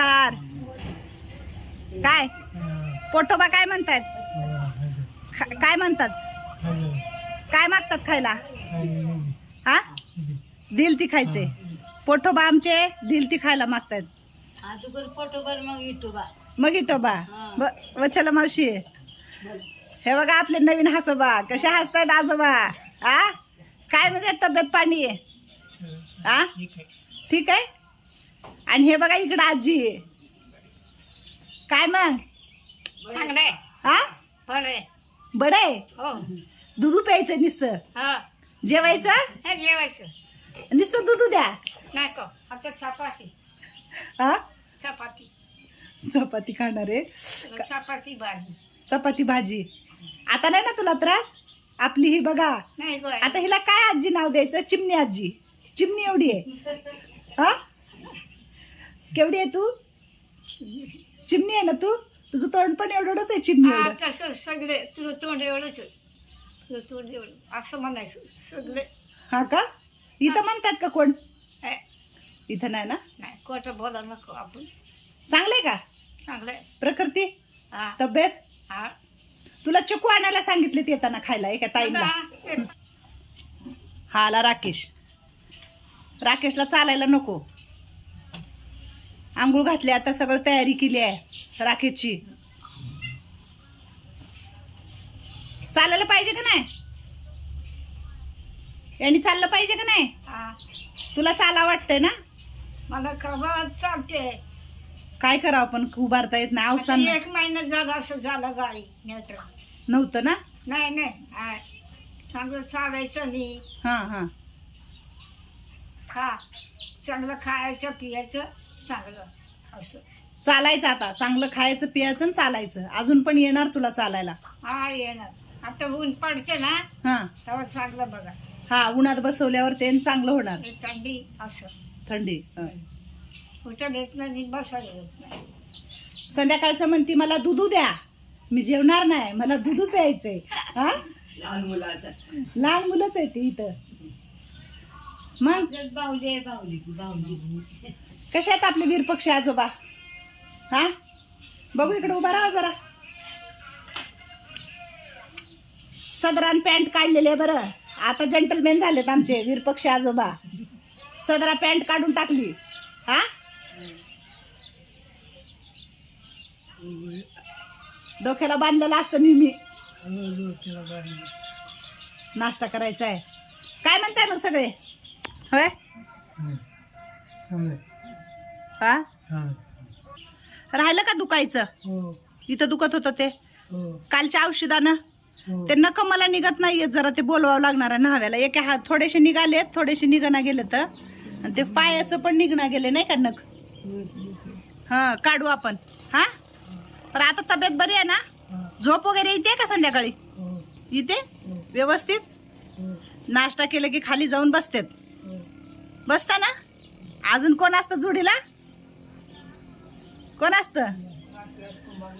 नमस्कार काय? पोटोबा काय म्हणतायत? काय म्हणतात? काय मागतात खायला? हा? दिल ती खायचे पोटोबा आमचे दिल ती खायला मागतायत. मग इटोबा मग इटोबा वचला मावशी. हे बघा आपले नवीन हसोबा. कसे हसतायत आजोबा. आ? काय म्हणजे तब्येत पाणी? आहे आ? ठीक आहे. आणि हे बघा इकडं आजी. आहे. काय मग? चांगले हा बरे बडे? हो. दुधू प्यायचं नुसतं. हा. जेवायचं? हे जेवायचं. नुसतं दुधू द्या. नाही का? चपाती. हा चपाती. चपाती खाणार आहे. चपाती भाजी. चपाती भाजी. आता नाही ना तुला त्रास? आपली ही बघा. नाही गो आता हिला काय आजी नाव द्यायचं? चिमणी आजी. चिमणी एवढी आहे. हा केवढी आहे तू? चिमणी आहे ना तू? तुझं तोंड पण एवढंच आहे चिमणी एवढं. तसं सगळे तुझं तोंड एवढंच आहे. तुझं तोंड एवढं असं म्हणायचं सगळे. हा का? इथं म्हणतात का कोण? हे, इथं नाही ना? नाही खोटं बोला नको आपण. चांगलंय का? चांगले प्रकृती? हा. तब्येत? हा. तुला चकू आणायला सांगितले येताना खायला एका ताईला आता हा आला राकेश. राकेशला चालायला नको. आंघोळ घातली आता सगळं तयारी केली आहे राकेशची चालायला पाहिजे का नाही? यांनी चाललं पाहिजे का नाही. तुला चाला वाटतंय ना? मला खबर चालते काय करावं पण उभारता येत नाही अवसान एक महिना झाला असं झालं गाडी नेट नव्हतं ना? नाही नाही. चांगलं चालायचं मी. हा हा. खा. चांगलं खायचं पियाचं. चांगलं. असं. चालायचं आता. चांगलं खायचं पियाचं आणि चालायचं. अजून पण येणार तुला चालायला. हा येणार. आता ऊन पडते ना हा. तेव्हा चांगलं बघा. हा उन्हात बसवल्यावर ते चांगलं होणार. हे थंडी असं. थंडी हा. कुठं येत नाही बसायला येत नाही. संध्याकाळचं म्हणती मला दुधू द्या. मी जेवणार नाही. मला दुधू प्यायचंय. हा? लहान मुलंच. आहे ती इथं. मग? बावली बावली बावली कशा आहेत आपले वीर पक्षी आजोबा? हा? बघू इकडे उभा राहा जरा. सदरान पॅन्ट काढलेले बरं. आता जंटलमॅन झालेत आमचे वीर पक्षी आजोबा. सदरा पॅन्ट काढून टाकली. हा? डोक्याला बांधलेलं असतं नेहमी. नाश्ता करायचा आहे काय म्हणताय मग सगळे? होय? हा? राहिलं का दुखायचं? इथं दुखत होतं ते. कालच्या औषधानं. ते नख मला निघत नाहीये जरा ते बोलवावं लागणार आहे न्हाव्याला. एका हात थोडेसे निघालेत थोडेसे निघना गेले तर. आणि ते पायाचं पण निघणा गेले नाही का नख? हा काढू आपण. हा? पण आता तब्येत बरी आहे ना? झोप वगैरे येते का संध्याकाळी? इथे व्यवस्थित? नाश्ता केलं की खाली जाऊन बसतेत. बसता ना? अजून कोण असतं जोडीला? कोण असतं?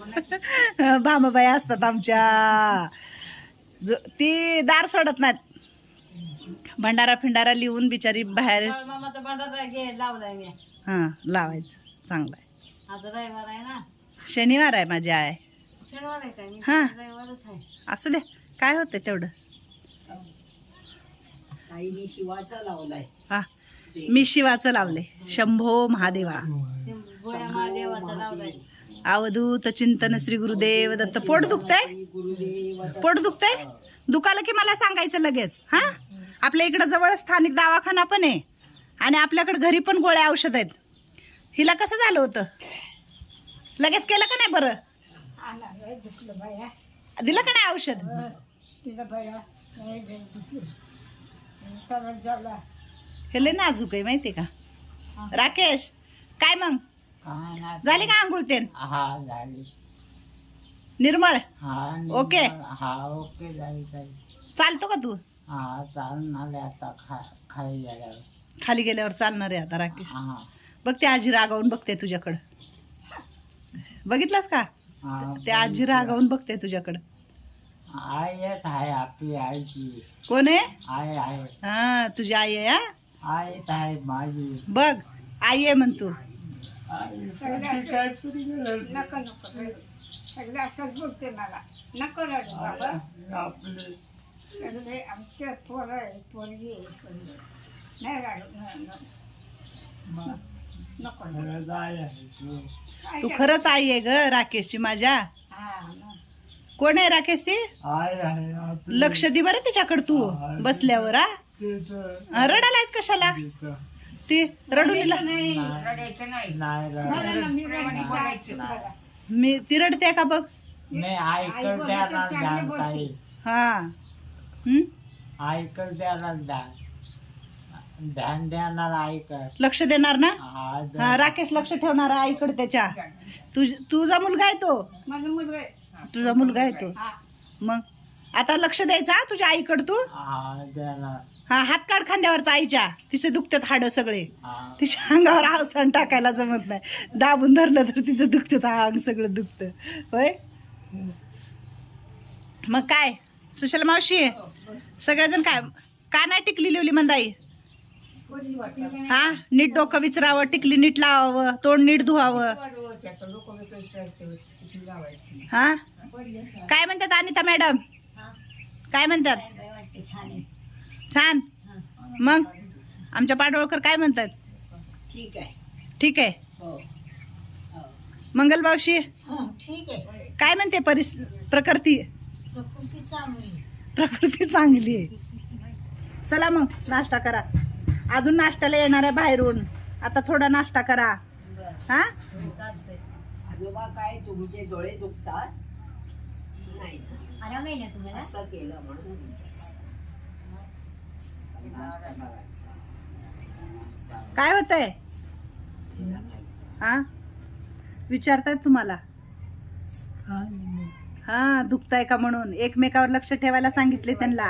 भामाबाई असतात आमच्या. जो- ती दार सोडत नाहीत. भंडारा फिंडारा लिहून बिचारी बाहेर हा लावायचं. चांगलं आहे. आज रविवार आहे ना. शनिवार आहे माझी आय हा. असू दे. काय होतं तेवढं? आईने शिवाचा लावलाय. हा. मी शिवाचं लावले शंभो महादेवा. लावलाय अवधूत चिंतन श्री गुरुदेव दत्त. पोट दुखतंय? पोट दुखतंय? दुखालं की मला सांगायचं लगेच हा? आपल्या इकडं जवळ स्थानिक दवाखाना पण आहे आणि आपल्याकडे घरी पण गोळ्या औषध आहेत. हिला कसं झालं होतं? लगेच केलं का नाही बरं? दिलं का नाही औषध? लय हे लय नाजूक आहे माहिती का? राकेश काय मग? झाली का आंघोळ तेन? हा झाली. निर्मळ? हा ओके. हा ओके झाली चालतो का तू? हा चालून आता खा खाली गेल्यावर. खाली गेल्यावर चालणार आहे आता राकेश. हा बघ ते आजी रागावून बघते तुझ्याकडं. बघितलंस का? हा ते आजी रागावून बघते तुझ्याकडं. आई येत आहे आपली आईची. कोण आहे? आई आहे. हा तुझी आई आहे हा? आई येत आहे माझी. बघ आई आहे म्हण तू. नको नको रडू. सगळे असंच बोलते मला. नको रडू बाबा. सगळे आमच्या पोरं आहे पोरगी आहे सगळे. नाही राडू न- न- नको रडू. काय तू? खरंच आई आहे ग राकेशची माझ्या. हा. कोण आहे राकेश ती. लक्ष दे बरं तिच्याकडे तू बसल्यावर हा. कशाला? ती रडून रडायचं नाही. रडायचं नाही. मला ना मी बघा. ती रडते का बघ? नाही ऐकल हा. ध्यान. देणार ऐकल लक्ष देणार ना? हा, द- हा राकेश लक्ष ठेवणार आईकडे त्याच्या. तुझ तुझा मुलगा आहे तो? माझा मुलगा आहे. तुझा मुलगा आहे तो. हा. मग? आता लक्ष द्यायचा हा तुझ्या आईकडे तू? हा, देणार हा हात काढ खांद्यावरचा आईच्या. तिचे दुखतात हाड सगळे. तिच्या अंगावर आवसान टाकायला जमत नाही. दाबून धरलं तर तिचं दुखतं हा अंग सगळं दुखतं. होय? मग काय? सुशल मावशी सगळेजण काय? का नाही टिकली लिवली मंदाई? हा? नीट डोकं विचरावं टिकली नीट लावावं तोंड नीट धुवावं. हा? काय म्हणतात अनिता मॅडम? काय म्हणतात? छान. मग? आमच्या पाडोळकर काय म्हणतात? ठीक आहे. ठीक आहे. हो. मंगलबावशी ठीक आहे. काय म्हणते परिस प्रकृती? प्रकृती चांगली प्रकृती चांगली आहे. चला मग नाश्ता करा. अजून नाश्त्याला येणार आहे बाहेरून. आता थोडा नाश्ता करा. हा? आजोबा काय तुमचे डोळे दुखतात? नाही ना. आराम आहे ना तुम्हाला? असं केलं म्हणून काय होतंय? हा? विचारतायत तुम्हाला? हा दुखताय का म्हणून? एकमेकावर लक्ष ठेवायला सांगितले त्यांना.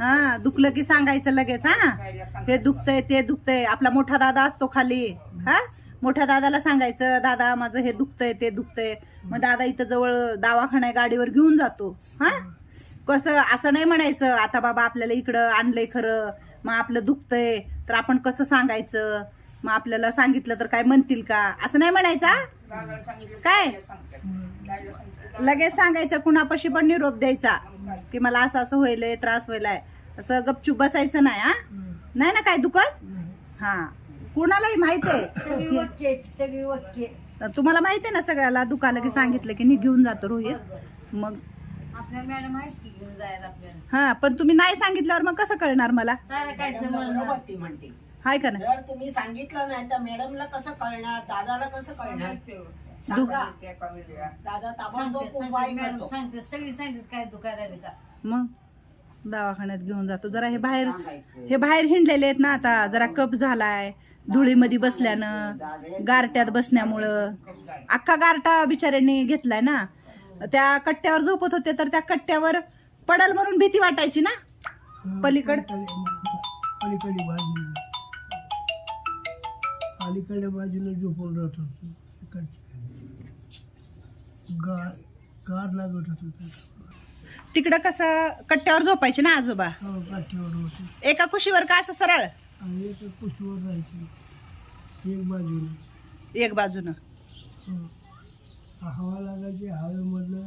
हा दुखलं की सांगायचं लगेच हा? हे दुखतंय ते दुखतंय. आपला मोठा दादा असतो खाली. हा? मोठ्या दादाला सांगायचं दादा माझं हे दुखतंय ते दुखतंय. मग दादा इथं जवळ दवाखाना गाडीवर घेऊन जातो. हा? कसं असं नाही म्हणायचं आता बाबा आपल्याला इकडं आणलंय खरं मग आपलं दुखतंय तर आपण कसं सांगायचं? मग आपल्याला सांगितलं तर काय म्हणतील का? असं नाही म्हणायचं? काय? लगेच सांगायचं कुणापाशी पण निरोप द्यायचा की मला असं असं व्हायलंय त्रास व्हायलाय. असं गपचूप बसायचं नाही हा? नाही ना काय दुखत? हा. कुणालाही माहिती आहे. तुम्हाला माहिती आहे ना सगळ्याला दुखालं की सांगितलं की मी घेऊन जातो रोहित. मग आपल्या मॅडम आहेत की घेऊन जायला आपल्याला? हा पण तुम्ही नाही सांगितल्यावर मग कसं कळणार मला? त्याला काय समजणार बरोबर ती म्हणते. हाय का नाही? जर तुम्ही सांगितलं नाही तर मॅडमला कसं कळणार? दादाला कसं कळणार? सांगा. दादा ताबडतोब उपाय मॅडम करतो. सांगते सगळी सांगते काय दुखायला लागलं का? मग? दवाखान्यात घेऊन जातो. जरा हे बाहेर सांगायचं. हे बाहेर हिंडलेले आहेत ना आता. जरा कप झालाय. धुळीमध्ये बसल्यानं गारट्यात बसण्यामुळं. अख्खा गारटा बिचाऱ्यांनी घेतलाय ना? त्या कट्ट्यावर झोपत होते तर त्या कट्ट्यावर पडल म्हणून भीती वाटायची ना? पलीकड. अलीकडे बाजूला. अलीकडे बाजूला. झोपून राहत होतो. गार गार लागत होत तिकडं कसं कट्ट्यावर झोपायचे ना आजोबा? हो काठीवर होते. एका कुशीवर का असं सरळ? आणि एक कुशीवर राहायचे. एक बाजूला. एक बाजूनं. हो. हवा लागायची हवेमधलं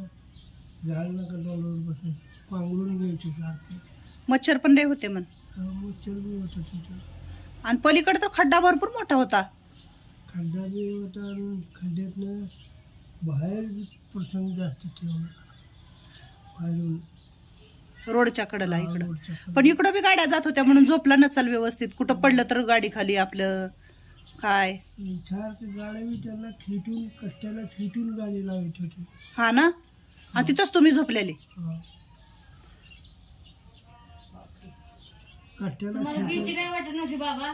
झाडला कटावर बसायचे पांघरून घ्यायचे सारखे. मच्छर पण लय होते म्हण. मच्छर बी होतं तिथं. आणि पलीकडे तर खड्डा भरपूर मोठा होता. खड्डा बी होता आणि खड्ड्यातनं बाहेर प्रसंग जास्त ठेवला. बाहेरून. रोडच्या कडेला इकडं. रोडच्या. पण इकडं बी गाड्या जात होत्या म्हणून झोपला नचाल व्यवस्थित. कुठं पडलं तर गाडी खाली आपलं. काय त्यांना खिटून खिटून लावायची होती. हा ना? आणि तिथंच तुम्ही झोपलेले. हा. कष्ट्याला तुम्हाला भीती खिटून नाही वाटत नव्हती बाबा?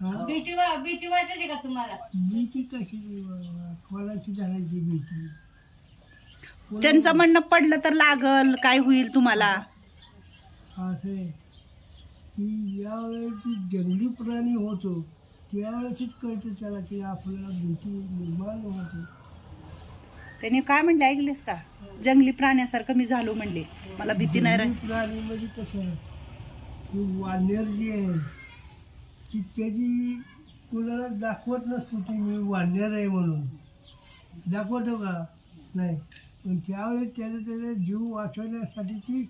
हा? भीती वा भीती वाटते का तुम्हाला? भीती कशी कोणाची भीती? त्यांचं म्हणणं पडलं तर लागल काय होईल तुम्हाला? असं. आहे की जंगली प्राणी होतो. त्यावेळेसच कळतं त्याला की आपल्याला भीती निर्माण होते. त्यांनी काय म्हणले ऐकलेस का? जंगली प्राण्यासारखं मी झालो म्हणले. मला भीती नाही राहिली. जंगली प्राणीमध्ये कसं? आहे की वानर जी आहे ती त्याची कुणाला दाखवत नसतो की मी वाढणार आहे म्हणून. दाखवतो का? नाही. पण त्यावेळेस त्याने त्याचा जीव वाचवण्यासाठी ती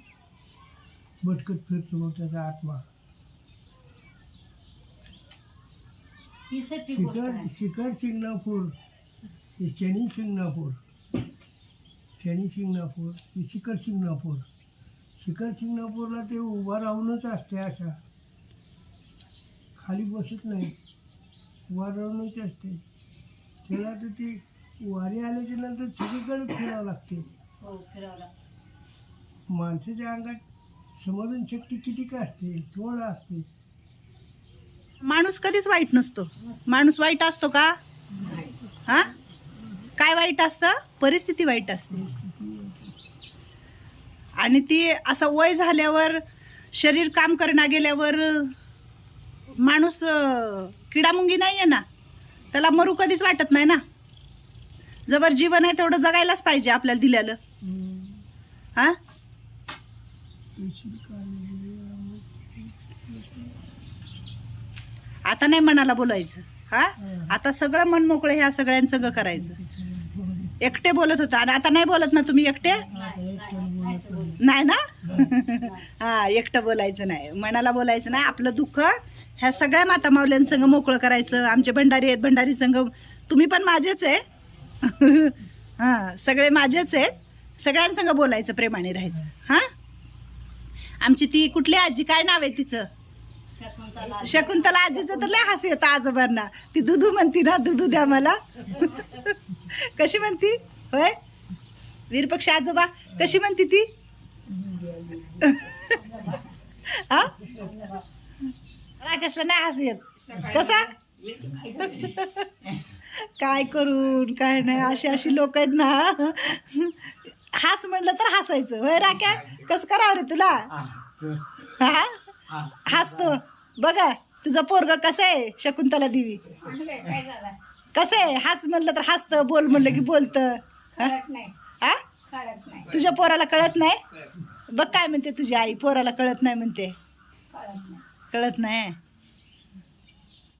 भटकत फिरतो मग त्याचा आत्मा. ही सच्ची गोष्ट शिखर आहे. शिखर शिंगणापूर हे शनी शिंगणापूर. शनी शिंगणापूर हे शिखर शिंगणापूर. शिखर शिंगणापूरला ते उभा राहूनच असते अशा. खाली बसत नाही. उभा राहूनच असते. त्याला तर ती वारी आल्याच्यानंतर सगळीकडे फिरावं लागते. हो माणसाच्या अंगात समजून शक्ती किती का असते? थोडं असते. माणूस कधीच वाईट नसतो. माणूस वाईट असतो का? हा? काय वाईट असतं? परिस्थिती वाईट असते. आणि ती असं वय झाल्यावर शरीर काम करणं गेल्यावर माणूस किडामुंगी नाही आहे ना? त्याला मरू कधीच वाटत नाही ना? जबर जीवन आहे तेवढं जगायलाच पाहिजे आपल्याला दिलेलं हा? आता नाही मनाला बोलायचं हा? आता सगळं मन मोकळं ह्या सगळ्यांसंग करायचं. एकटे बोलत होता. आणि आता नाही बोलत ना तुम्ही एकटे? नाही ना? हा एकटं बोलायचं नाही. मनाला बोलायचं नाही. आपलं दुःख ह्या सगळ्या माता माऊल्यांसंग मोकळं करायचं. आमचे भंडारी आहेत भंडारी संघ. तुम्ही पण माझेच आहे. हा सगळे माझेच आहेत. सगळ्यांसंग बोलायचं प्रेमाने राहायचं. हा? आमची ती कुठली आजी? काय नाव आहे तिचं? शकुंतला आजीचं तर लय हसू येतं आजोबांना. ती दुधू म्हणती ना दुधू द्या मला. कशी म्हणती? होय? वीरपक्ष आजोबा कशी म्हणती ती? हा? कसलं नाही हसू येत. कसा? काय करून काय नाही अशी अशी लोक आहेत ना. हास म्हणलं तर हसायचं. होय राख्या कसं करावं रे तुला? हा? हसतो बघा तुझं पोरग कसं आहे शकुंतला देवी? कसं आहे? हस म्हणलं तर हसतं बोल म्हणलं की बोलतं. कळत नाही. हा? कळत नाही. तुझ्या पोराला कळत नाही? बघ काय म्हणते तुझी आई पोराला कळत नाही म्हणते. कळत नाही. कळत नाही.